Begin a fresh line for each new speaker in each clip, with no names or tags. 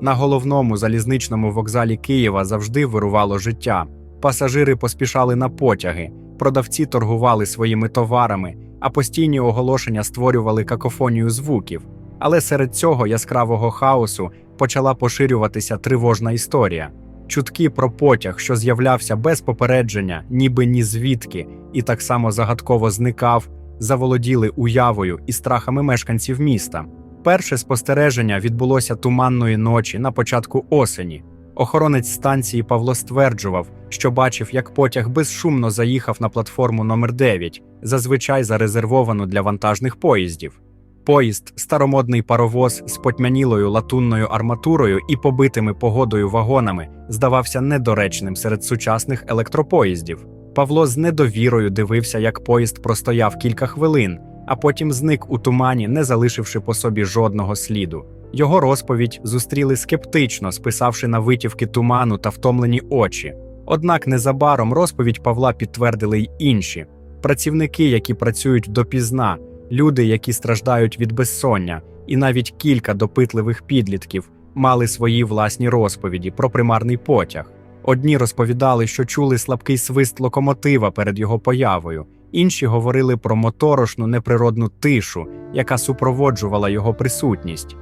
На головному залізничному вокзалі Києва завжди вирувало життя. Пасажири поспішали на потяги, продавці торгували своїми товарами, а постійні оголошення створювали какофонію звуків. Але серед цього яскравого хаосу почала поширюватися тривожна історія. Чутки про потяг, що з'являвся без попередження, ніби ні звідки, і так само загадково зникав, заволоділи уявою і страхами мешканців міста. Перше спостереження відбулося туманної ночі на початку осені. Охоронець станції Павло стверджував, що бачив, як потяг безшумно заїхав на платформу номер 9 зазвичай зарезервовану для вантажних поїздів. Поїзд, старомодний паровоз з потьмянілою латунною арматурою і побитими погодою вагонами, здавався недоречним серед сучасних електропоїздів. Павло з недовірою дивився, як поїзд простояв кілька хвилин, а потім зник у тумані, не залишивши по собі жодного сліду. Його розповідь зустріли скептично, списавши на витівки туману та втомлені очі. Однак незабаром розповідь Павла підтвердили й інші працівники, які працюють допізна, люди, які страждають від безсоння, і навіть кілька допитливих підлітків мали свої власні розповіді про примарний потяг. Одні розповідали, що чули слабкий свист локомотива перед його появою, інші говорили про моторошну неприродну тишу, яка супроводжувала його присутність.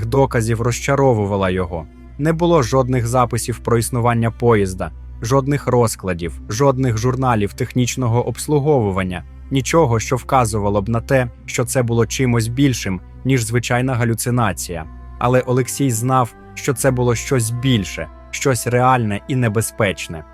Доказів розчаровувала його. Не було жодних записів про існування поїзда, жодних розкладів, жодних журналів технічного обслуговування, нічого, що вказувало б на те, що це було чимось більшим, ніж звичайна галюцинація. Але Олексій знав, що це було щось більше, щось реальне і небезпечне.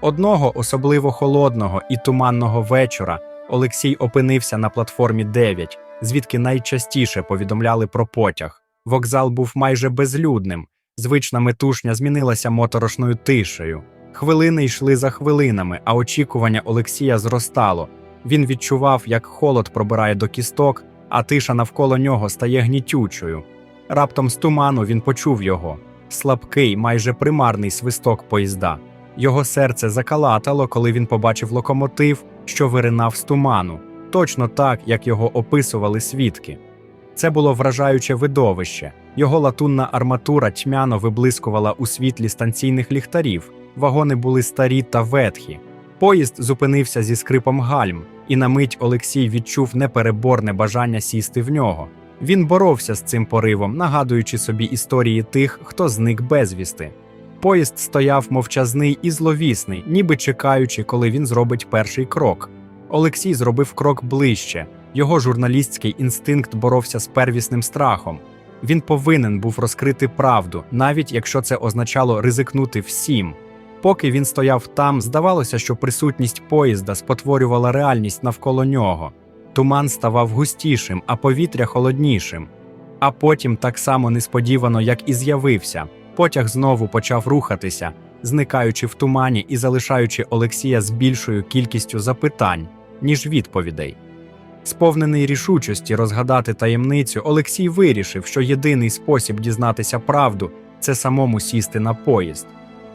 Одного особливо холодного і туманного вечора Олексій опинився на платформі 9, звідки найчастіше повідомляли про потяг. Вокзал був майже безлюдним, звична метушня змінилася моторошною тишею. Хвилини йшли за хвилинами, а очікування Олексія зростало. Він відчував, як холод пробирає до кісток, а тиша навколо нього стає гнітючою. Раптом з туману він почув його слабкий, майже примарний свисток поїзда. Його серце закалатало, коли він побачив локомотив, що виринав з туману, точно так, як його описували свідки. Це було вражаюче видовище. Його латунна арматура тьмяно виблискувала у світлі станційних ліхтарів, вагони були старі та ветхі. Поїзд зупинився зі скрипом гальм, і на мить Олексій відчув непереборне бажання сісти в нього. Він боровся з цим поривом, нагадуючи собі історії тих, хто зник безвісти. Поїзд стояв мовчазний і зловісний, ніби чекаючи, коли він зробить перший крок. Олексій зробив крок ближче. Його журналістський інстинкт боровся з первісним страхом. Він повинен був розкрити правду, навіть якщо це означало ризикнути всім. Поки він стояв там, здавалося, що присутність поїзда спотворювала реальність навколо нього. Туман ставав густішим, а повітря холоднішим. А потім, так само несподівано, як і з'явився, потяг знову почав рухатися, зникаючи в тумані і залишаючи Олексія з більшою кількістю запитань, ніж відповідей. Сповнений рішучості розгадати таємницю, Олексій вирішив, що єдиний спосіб дізнатися правду це самому сісти на поїзд.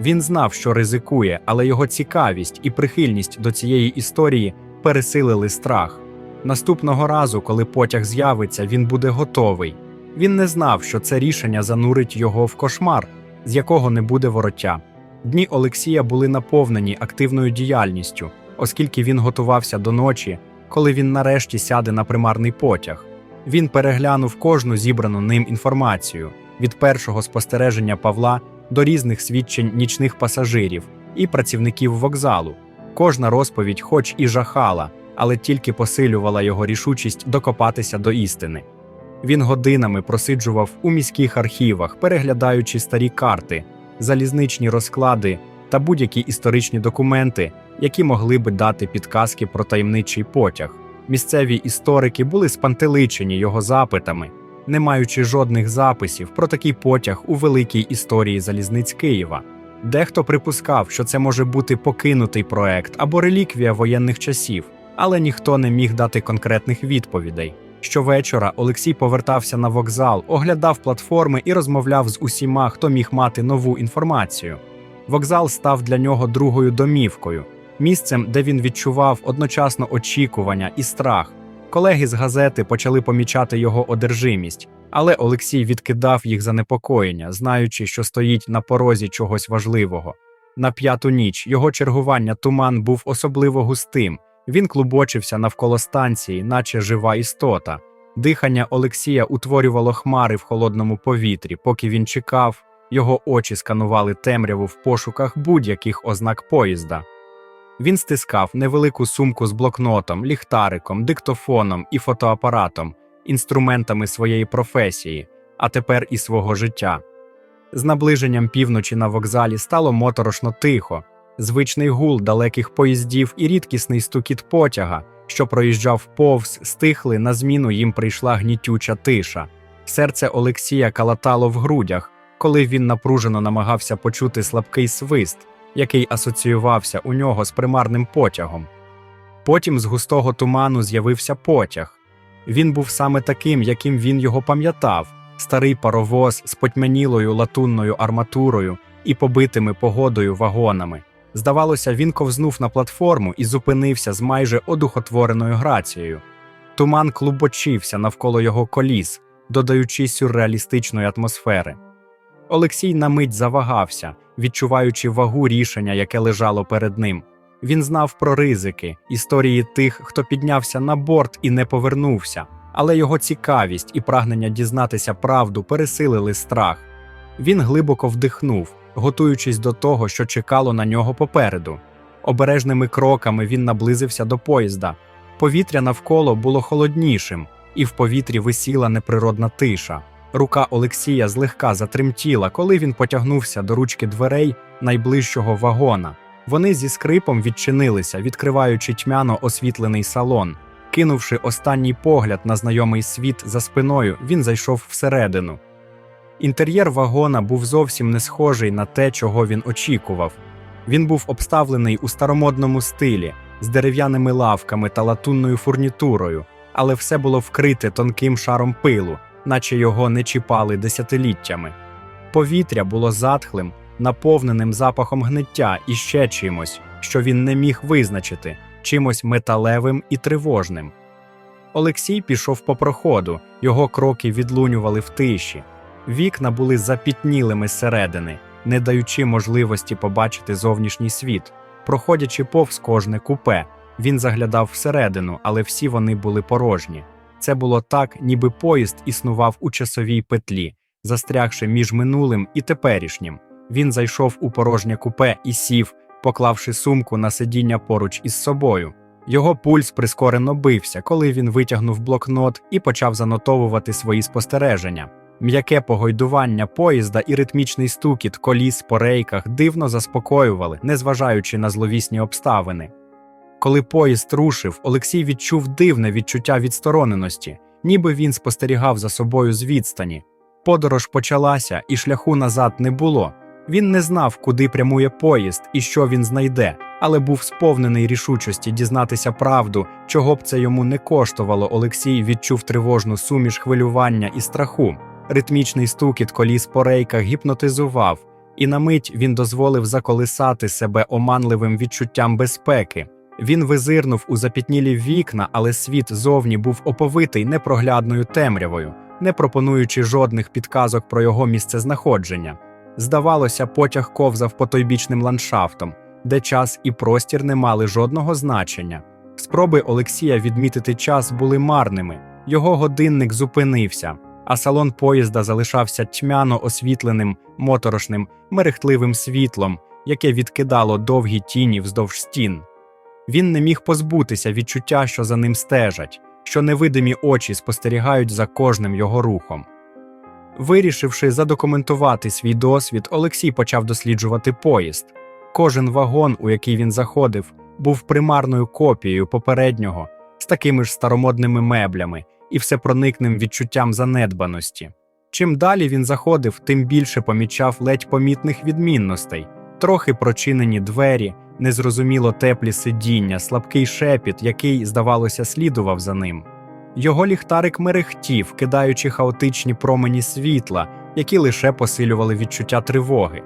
Він знав, що ризикує, але його цікавість і прихильність до цієї історії пересилили страх. Наступного разу, коли потяг з'явиться, він буде готовий. Він не знав, що це рішення занурить його в кошмар, з якого не буде вороття. Дні Олексія були наповнені активною діяльністю, оскільки він готувався до ночі, коли він нарешті сяде на примарний потяг. Він переглянув кожну зібрану ним інформацію від першого спостереження Павла до різних свідчень нічних пасажирів і працівників вокзалу. Кожна розповідь, хоч і жахала, але тільки посилювала його рішучість докопатися до істини. Він годинами просиджував у міських архівах, переглядаючи старі карти, залізничні розклади та будь-які історичні документи, які могли би дати підказки про таємничий потяг. Місцеві історики були спантеличені його запитами, не маючи жодних записів про такий потяг у великій історії залізниць Києва. Дехто припускав, що це може бути покинутий проект або реліквія воєнних часів, але ніхто не міг дати конкретних відповідей. Щовечора Олексій повертався на вокзал, оглядав платформи і розмовляв з усіма, хто міг мати нову інформацію. Вокзал став для нього другою домівкою, місцем, де він відчував одночасно очікування і страх. Колеги з газети почали помічати його одержимість, але Олексій відкидав їх занепокоєння, знаючи, що стоїть на порозі чогось важливого. На п'яту ніч його чергування туман був особливо густим. Він клубочився навколо станції, наче жива істота. Дихання Олексія утворювало хмари в холодному повітрі, поки він чекав, його очі сканували темряву в пошуках будь-яких ознак поїзда. Він стискав невелику сумку з блокнотом, ліхтариком, диктофоном і фотоапаратом, інструментами своєї професії, а тепер і свого життя. З наближенням півночі на вокзалі стало моторошно тихо, звичний гул далеких поїздів і рідкісний стукіт потяга, що проїжджав повз, стихли, на зміну їм прийшла гнітюча тиша. Серце Олексія калатало в грудях, коли він напружено намагався почути слабкий свист, який асоціювався у нього з примарним потягом. Потім з густого туману з'явився потяг. Він був саме таким, яким він його пам'ятав старий паровоз з потьмянілою латунною арматурою і побитими погодою вагонами. Здавалося, він ковзнув на платформу і зупинився з майже одухотвореною грацією. Туман клубочився навколо його коліс, додаючи сюрреалістичної атмосфери. Олексій на мить завагався, відчуваючи вагу рішення, яке лежало перед ним. Він знав про ризики, історії тих, хто піднявся на борт і не повернувся, але його цікавість і прагнення дізнатися правду пересилили страх. Він глибоко вдихнув, готуючись до того, що чекало на нього попереду. Обережними кроками він наблизився до поїзда. Повітря навколо було холоднішим, і в повітрі висіла неприродна тиша. Рука Олексія злегка затремтіла, коли він потягнувся до ручки дверей найближчого вагона. Вони зі скрипом відчинилися, відкриваючи тьмяно освітлений салон. Кинувши останній погляд на знайомий світ за спиною, він зайшов всередину. Інтер'єр вагона був зовсім не схожий на те, чого він очікував. Він був обставлений у старомодному стилі, з дерев'яними лавками та латунною фурнітурою, але все було вкрите тонким шаром пилу, наче його не чіпали десятиліттями. Повітря було затхлим, наповненим запахом гниття і ще чимось, що він не міг визначити, чимось металевим і тривожним. Олексій пішов по проходу, його кроки відлунювали в тиші. Вікна були запітнілими зсередини, не даючи можливості побачити зовнішній світ. Проходячи повз кожне купе, він заглядав всередину, але всі вони були порожні. Це було так, ніби поїзд існував у часовій петлі, застрягши між минулим і теперішнім. Він зайшов у порожнє купе і сів, поклавши сумку на сидіння поруч із собою. Його пульс прискорено бився, коли він витягнув блокнот і почав занотовувати свої спостереження. М'яке погойдування поїзда і ритмічний стукіт коліс по рейках дивно заспокоювали, незважаючи на зловісні обставини. Коли поїзд рушив, Олексій відчув дивне відчуття відстороненості, ніби він спостерігав за собою з відстані. Подорож почалася, і шляху назад не було. Він не знав, куди прямує поїзд і що він знайде, але був сповнений рішучості дізнатися правду, чого б це йому не коштувало. Олексій відчув тривожну суміш хвилювання і страху. Ритмічний стукіт коліс по рейках гіпнотизував, і на мить він дозволив заколисати себе оманливим відчуттям безпеки. Він визирнув у запітнілі вікна, але світ зовні був оповитий непроглядною темрявою, не пропонуючи жодних підказок про його місцезнаходження. Здавалося, потяг ковзав потойбічним ландшафтом, де час і простір не мали жодного значення. Спроби Олексія відмітити час були марними, його годинник зупинився, а салон поїзда залишався тьмяно освітленим, моторошним, мерехтливим світлом, яке відкидало довгі тіні вздовж стін. Він не міг позбутися відчуття, що за ним стежать, що невидимі очі спостерігають за кожним його рухом. Вирішивши задокументувати свій досвід, Олексій почав досліджувати поїзд. Кожен вагон, у який він заходив, був примарною копією попереднього, з такими ж старомодними меблями і всепроникним відчуттям занедбаності. Чим далі він заходив, тим більше помічав ледь помітних відмінностей, трохи прочинені двері, незрозуміло теплі сидіння, слабкий шепіт, який, здавалося, слідував за ним. Його ліхтарик мерехтів, кидаючи хаотичні промені світла, які лише посилювали відчуття тривоги.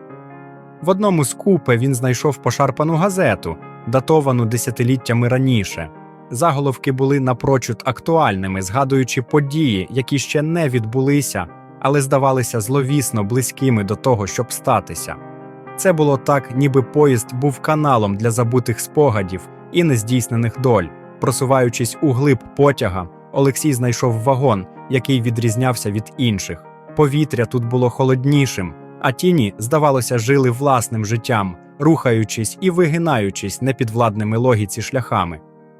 В одному з купе він знайшов пошарпану газету, датовану десятиліттями раніше. Заголовки були напрочуд актуальними, згадуючи події, які ще не відбулися, але здавалися зловісно близькими до того, щоб статися. Це було так, ніби поїзд був каналом для забутих спогадів і нездійснених доль. Просуваючись у глиб потяга, Олексій знайшов вагон, який відрізнявся від інших. Повітря тут було холоднішим, а тіні, здавалося, жили власним життям, рухаючись і вигинаючись непідвладними логіці шляхами.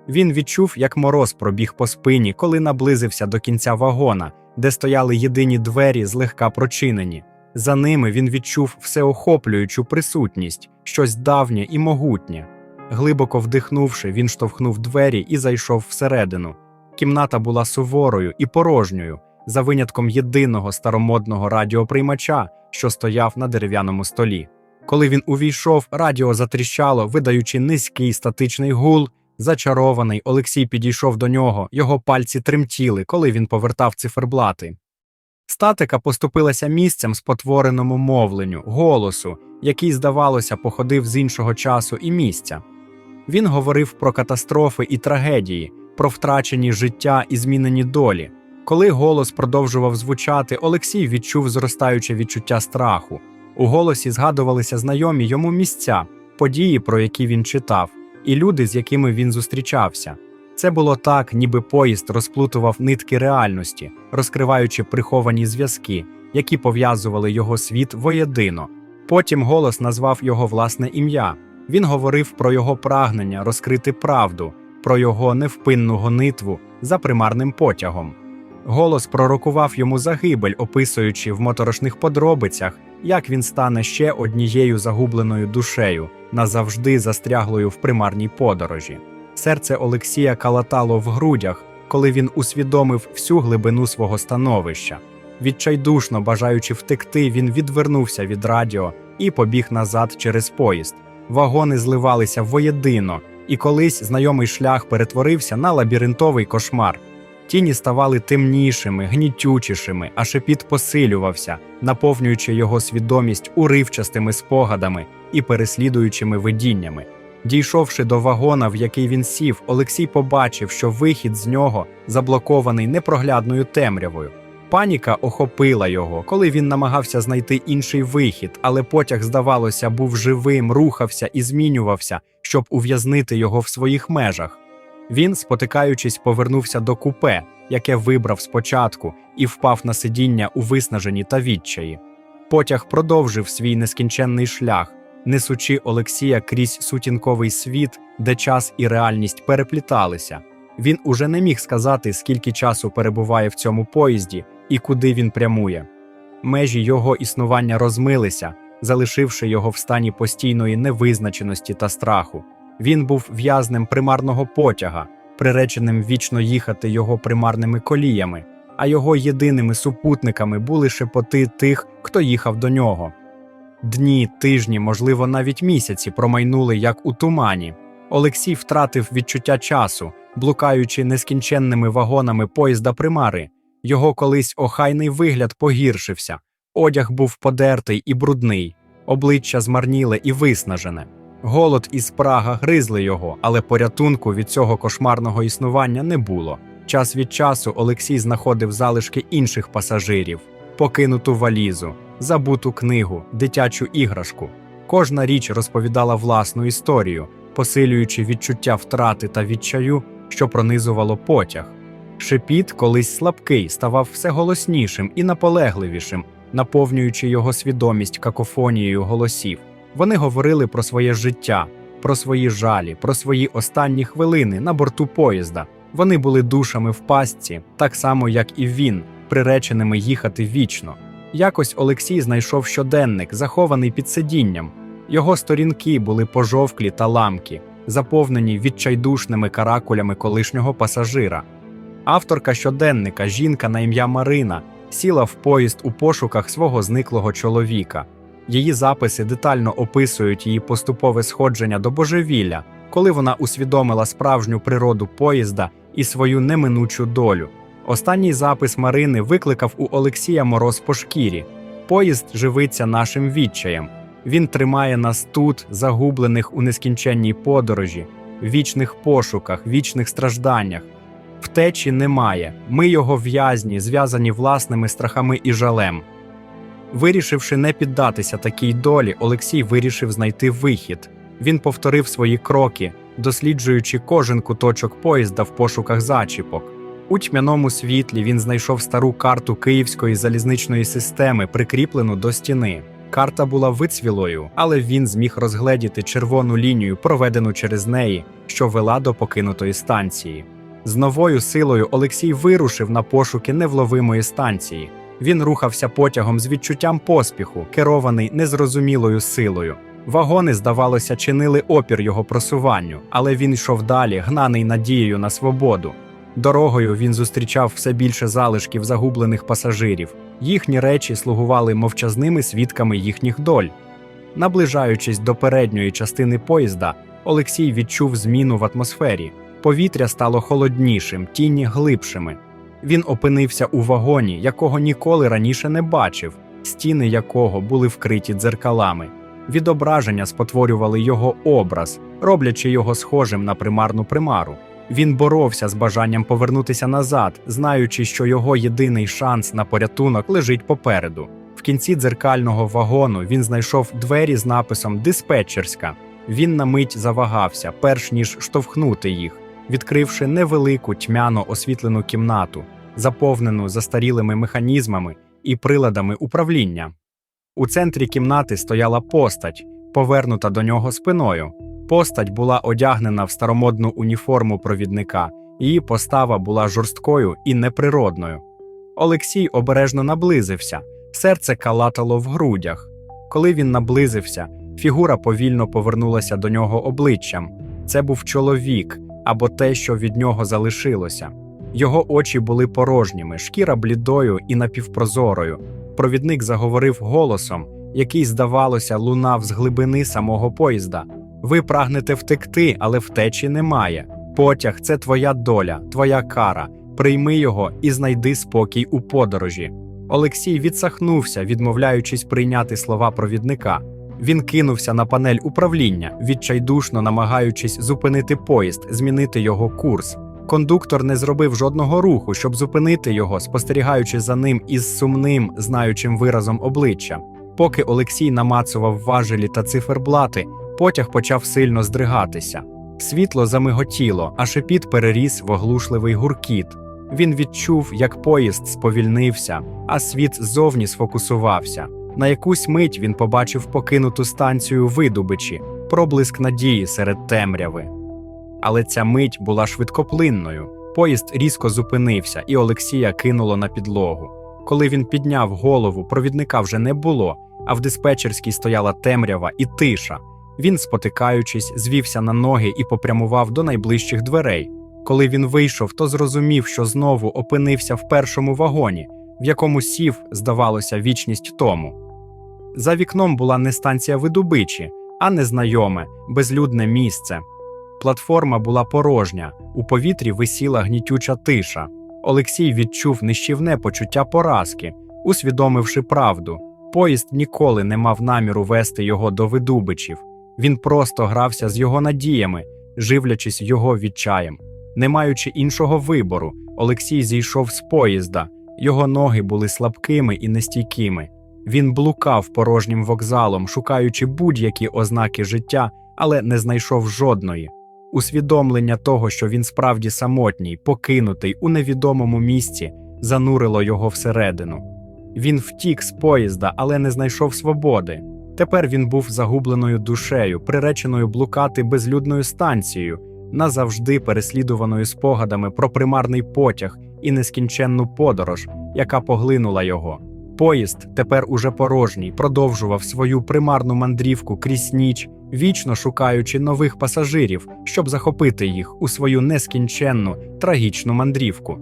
Він відчув, як мороз пробіг по спині, коли наблизився до кінця вагона, де стояли єдині двері злегка прочинені. За ними він відчув всеохоплюючу присутність, щось давнє і могутнє. Глибоко вдихнувши, він штовхнув двері і зайшов всередину. Кімната була суворою і порожньою, за винятком єдиного старомодного радіоприймача, що стояв на дерев'яному столі. Коли він увійшов, радіо затріщало, видаючи низький статичний гул. Зачарований, Олексій підійшов до нього, його пальці тремтіли, коли він повертав циферблати. Статика поступилася місцем спотвореному мовленню, голосу, який, здавалося, походив з іншого часу і місця. Він говорив про катастрофи і трагедії, про втрачені життя і змінені долі. Коли голос продовжував звучати, Олексій відчув зростаюче відчуття страху. У голосі згадувалися знайомі йому місця, події, про які він читав, і люди, з якими він зустрічався. Це було так, ніби поїзд розплутував нитки реальності, розкриваючи приховані зв'язки, які пов'язували його світ воєдино. Потім голос назвав його власне ім'я. Він говорив про його прагнення розкрити правду, про його невпинну гонитву за примарним потягом. Голос пророкував йому загибель, описуючи в моторошних подробицях, як він стане ще однією загубленою душею, назавжди застряглою в примарній подорожі. Серце Олексія калатало в грудях, коли він усвідомив всю глибину свого становища. Відчайдушно бажаючи втекти, він відвернувся від радіо і побіг назад через поїзд. Вагони зливалися воєдино, і колись знайомий шлях перетворився на лабіринтовий кошмар. Тіні ставали темнішими, гнітючішими, а шепіт посилювався, наповнюючи його свідомість уривчастими спогадами і переслідуючими видіннями. Дійшовши до вагона, в який він сів, Олексій побачив, що вихід з нього заблокований непроглядною темрявою. Паніка охопила його, коли він намагався знайти інший вихід, але потяг, здавалося, був живим, рухався і змінювався, щоб ув'язнити його в своїх межах. Він, спотикаючись, повернувся до купе, яке вибрав спочатку, і впав на сидіння у виснаженні та відчаї. Потяг продовжив свій нескінченний шлях, несучи Олексія крізь сутінковий світ, де час і реальність перепліталися. Він уже не міг сказати, скільки часу перебуває в цьому поїзді і куди він прямує. Межі його існування розмилися, залишивши його в стані постійної невизначеності та страху. Він був в'язнем примарного потяга, приреченим вічно їхати його примарними коліями, а його єдиними супутниками були шепоти тих, хто їхав до нього. Дні, тижні, можливо, навіть місяці промайнули як у тумані. Олексій втратив відчуття часу, блукаючи нескінченними вагонами поїзда примари. Його колись охайний вигляд погіршився. Одяг був подертий і брудний, обличчя змарніле і виснажене. Голод і спрага гризли його, але порятунку від цього кошмарного існування не було. Час від часу Олексій знаходив залишки інших пасажирів, покинуту валізу, забуту книгу, дитячу іграшку. Кожна річ розповідала власну історію, посилюючи відчуття втрати та відчаю, що пронизувало потяг. Шепіт, колись слабкий, ставав все голоснішим і наполегливішим, наповнюючи його свідомість какофонією голосів. Вони говорили про своє життя, про свої жалі, про свої останні хвилини на борту поїзда. Вони були душами в пастці, так само, як і він, приреченими їхати вічно. Якось Олексій знайшов щоденник, захований під сидінням. Його сторінки були пожовклі та ламкі, заповнені відчайдушними каракулями колишнього пасажира. Авторка щоденника, жінка на ім'я Марина, сіла в поїзд у пошуках свого зниклого чоловіка. Її записи детально описують її поступове сходження до божевілля, коли вона усвідомила справжню природу поїзда і свою неминучу долю. Останній запис Марини викликав у Олексія мороз по шкірі. Поїзд живиться нашим відчаєм. Він тримає нас тут, загублених у нескінченній подорожі, вічних пошуках, вічних стражданнях. Втечі немає. Ми його в'язні, зв'язані власними страхами і жалем. Вирішивши не піддатися такій долі, Олексій вирішив знайти вихід. Він повторив свої кроки, досліджуючи кожен куточок поїзда в пошуках зачіпок. У тьмяному світлі він знайшов стару карту Київської залізничної системи, прикріплену до стіни. Карта була вицвілою, але він зміг розгледіти червону лінію, проведену через неї, що вела до покинутої станції. З новою силою Олексій вирушив на пошуки невловимої станції. Він рухався потягом з відчуттям поспіху, керований незрозумілою силою. Вагони, здавалося, чинили опір його просуванню, але він йшов далі, гнаний надією на свободу. Дорогою він зустрічав все більше залишків загублених пасажирів. Їхні речі слугували мовчазними свідками їхніх доль. Наближаючись до передньої частини поїзда, Олексій відчув зміну в атмосфері. Повітря стало холоднішим, тіні глибшими. Він опинився у вагоні, якого ніколи раніше не бачив, стіни якого були вкриті дзеркалами. Відображення спотворювали його образ, роблячи його схожим на примарну примару. Він боровся з бажанням повернутися назад, знаючи, що його єдиний шанс на порятунок лежить попереду. В кінці дзеркального вагону він знайшов двері з написом Диспетчерська. Він на мить завагався, перш ніж штовхнути їх, відкривши невелику тьмяно освітлену кімнату, заповнену застарілими механізмами і приладами управління. У центрі кімнати стояла постать, повернута до нього спиною. Постать була одягнена в старомодну уніформу провідника, її постава була жорсткою і неприродною. Олексій обережно наблизився, серце калатало в грудях. Коли він наблизився, фігура повільно повернулася до нього обличчям. Це був чоловік або те, що від нього залишилося. Його очі були порожніми, шкіра блідою і напівпрозорою. Провідник заговорив голосом, який, здавалося, лунав з глибини самого поїзда. Ви прагнете втекти, але втечі немає. Потяг це твоя доля, твоя кара. Прийми його і знайди спокій у подорожі. Олексій відсахнувся, відмовляючись прийняти слова провідника. Він кинувся на панель управління, відчайдушно намагаючись зупинити поїзд, змінити його курс. Кондуктор не зробив жодного руху, щоб зупинити його, спостерігаючи за ним із сумним, знаючим виразом обличчя. Поки Олексій намацував важелі та циферблати, потяг почав сильно здригатися. Світло замиготіло, а шепіт переріс в оглушливий гуркіт. Він відчув, як поїзд сповільнився, а світ ззовні сфокусувався. На якусь мить він побачив покинуту станцію видобичі, проблиск надії серед темряви. Але ця мить була швидкоплинною. Поїзд різко зупинився, і Олексія кинуло на підлогу. Коли він підняв голову, провідника вже не було, а в диспетчерській стояла темрява і тиша. Він, спотикаючись, звівся на ноги і попрямував до найближчих дверей. Коли він вийшов, то зрозумів, що знову опинився в першому вагоні, в якому сів, здавалося, вічність тому. За вікном була не станція видобичі, а незнайоме, безлюдне місце. Платформа була порожня, у повітрі висіла гнітюча тиша. Олексій відчув нищівне почуття поразки, усвідомивши правду. Поїзд ніколи не мав наміру вести його до видубичів. Він просто грався з його надіями, живлячись його відчаєм. Не маючи іншого вибору, Олексій зійшов з поїзда. Його ноги були слабкими і нестійкими. Він блукав порожнім вокзалом, шукаючи будь-які ознаки життя, але не знайшов жодної. Усвідомлення того, що він справді самотній, покинутий у невідомому місці, занурило його всередину. Він втік з поїзда, але не знайшов свободи. Тепер він був загубленою душею, приреченою блукати безлюдною станцією, назавжди переслідуваною спогадами про примарний потяг і нескінченну подорож, яка поглинула його. Поїзд, тепер уже порожній, продовжував свою примарну мандрівку крізь ніч, вічно шукаючи нових пасажирів, щоб захопити їх у свою нескінченну трагічну мандрівку.